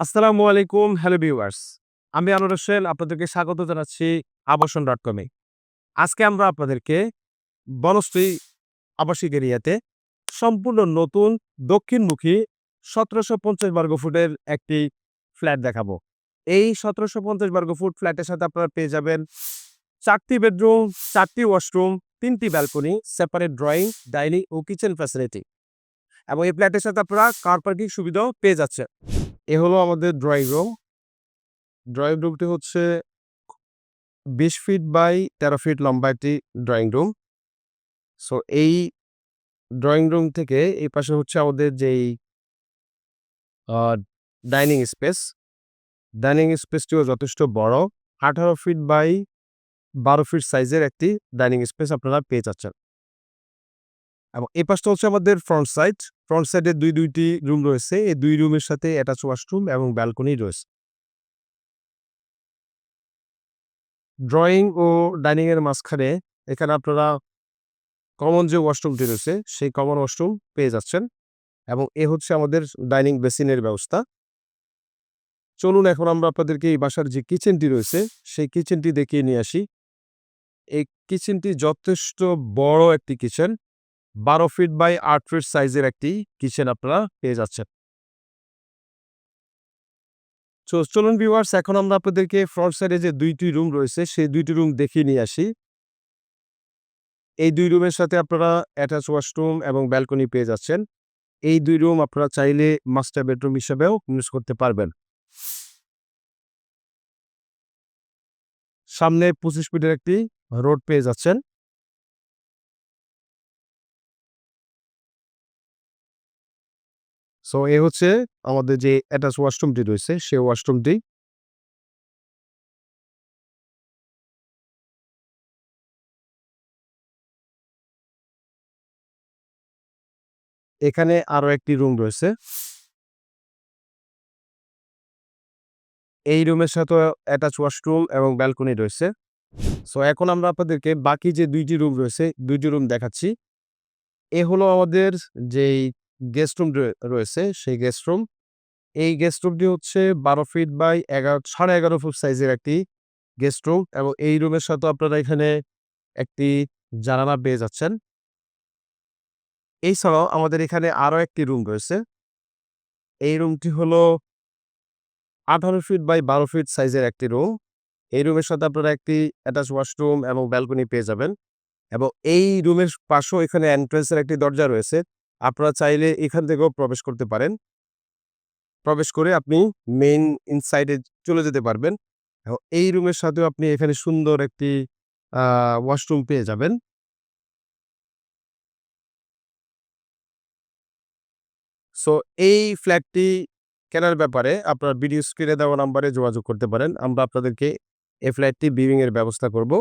আসসালামু আলাইকুম, hello viewers. আমি আনোয়ার হোসেন, আপনাদেরকে স্বাগত জানাচ্ছি আবাসন ডট কমে আজকে আমরা আপনাদেরকে বনশ্রী আবাসিক এরিয়াতে সম্পূর্ণ নতুন দক্ষিণমুখী সতেরোশো পঞ্চাশ বর্গ ফুটের একটি ফ্ল্যাট দেখাবো। এই সতেরোশো পঞ্চাশ বর্গ ফুট ফ্ল্যাটের সাথে আপনারা পেয়ে যাবেন চারটি বেডরুম, চারটি ওয়াশরুম, তিনটি ব্যালকনি সেপারেট ড্রয়িং ডাইনিং ও কিচেন ফ্যাসিলিটি এবং এই ফ্ল্যাটের সাথে আপনারা কার পার্কিং সুবিধাও পেয়ে যাচ্ছেন। এ হলো আমাদের ড্রয়িং রুম ড্রয়িং রুমটি হচ্ছে বিশ ফিট বাই তেরো ফিট লম্বা একটি ড্রয়িং রুম সো এই ড্রয়িং রুম থেকে এই পাশে হচ্ছে আমাদের যেই ডাইনিং স্পেস ডাইনিং স্পেসটিও যথেষ্ট বড়। আঠারো ফিট বাই বারো ফিট সাইজের একটি ডাইনিং স্পেস আপনারা পেয়ে যাচ্ছেন। এবং এই পাশটা হচ্ছে আমাদের ফ্রন্ট সাইড ফ্রন্ট সাইডে দুই, দুইটি রুম রয়েছে। এই দুই রুমের সাথে অ্যাটাচ ওয়াশরুম এবং ব্যালকনি রয়েছে। ড্রয়িং ও ডাইনিং এর মাঝখানে এখানে আপনারা কমন যে ওয়াশরুমটি রয়েছে, সেই কমন ওয়াশরুম পেয়ে যাচ্ছেন। এবং এ হচ্ছে আমাদের ডাইনিং বেসিনের ব্যবস্থা। চলুন এখন আমরা আপনাদেরকে এই বাসার যে কিচেনটি রয়েছে, সেই কিচেনটি দেখিয়ে নিয়ে আসি। এই কিচেনটি যথেষ্ট বড় একটি কিচেন বারো ফিট বাই আট ফিট সাইজের একটি কিচেন আপনারা পেয়ে যাচ্ছেন। তো চলুন ভিউয়ার্স এখন আমরা আপনাদেরকে ফ্রন্ট সাইডে যে দুইটি রুম রয়েছে, সেই দুইটি রুম দেখিয়ে নিয়ে আসি। এই দুই রুমের সাথে আপনারা অ্যাটাচ ওয়াশরুম এবং ব্যালকনি পেয়ে যাচ্ছেন। এই দুই রুম আপনারা চাইলে মাস্টার বেডরুম হিসেবেও ইউজ করতে পারবেন। সামনে পঁচিশ ফিটের একটি রোড পেয়ে যাচ্ছেন। সো এ হচ্ছে আমাদের যে অ্যাটাচ ওয়াশরুমটি রয়েছে সেই ওয়াশরুমটি এখানে আরও একটি রুম রয়েছে। এই রুমের সাথে অ্যাটাচ ওয়াশরুম এবং ব্যালকনি রয়েছে। সো এখন আমরা আপনাদেরকে বাকি যে দুইটি রুম রয়েছে, দুইটি রুম দেখাচ্ছি। এ হলো আমাদের যেই গেস্ট রুম রয়েছে, সেই গেস্ট রুম। এই গেস্ট রুমটি হচ্ছে বারো ফিট বাই এগারো, সাড়ে এগারো ফুট সাইজের একটি গেস্ট রুম এবং এই রুমের সাথে আপনারা এখানে একটি জানালা পেয়ে যাচ্ছেন। এছাড়াও আমাদের এখানে আরও একটি রুম রয়েছে। এই রুমটি হলো আঠারো ফিট বাই বারো ফিট সাইজের একটি রুম। এই রুমের সাথে আপনারা একটি অ্যাটাচ ওয়াশরুম এবং ব্যালকনি পেয়ে যাবেন এবং এই রুমের পাশেও এখানে এন্ট্রেন্সের একটি দরজা রয়েছে। আপনারা চাইলে এখান থেকেও প্রবেশ করতে পারেন। প্রবেশ করে আপনি মেইন ইনসাইডে চলে যেতে পারবেন। এই রুমের সাথেও আপনি এখানে সুন্দর একটি ওয়াশরুম পেয়ে যাবেন। সো এই ফ্ল্যাটটি কেনার ব্যাপারে আপনার ভিডিও স্ক্রিনে দেওয়া নাম্বারে যোগাযোগ করতে পারেন। আমরা আপনাদেরকে এই ফ্ল্যাটটি এর ব্যবস্থা করব।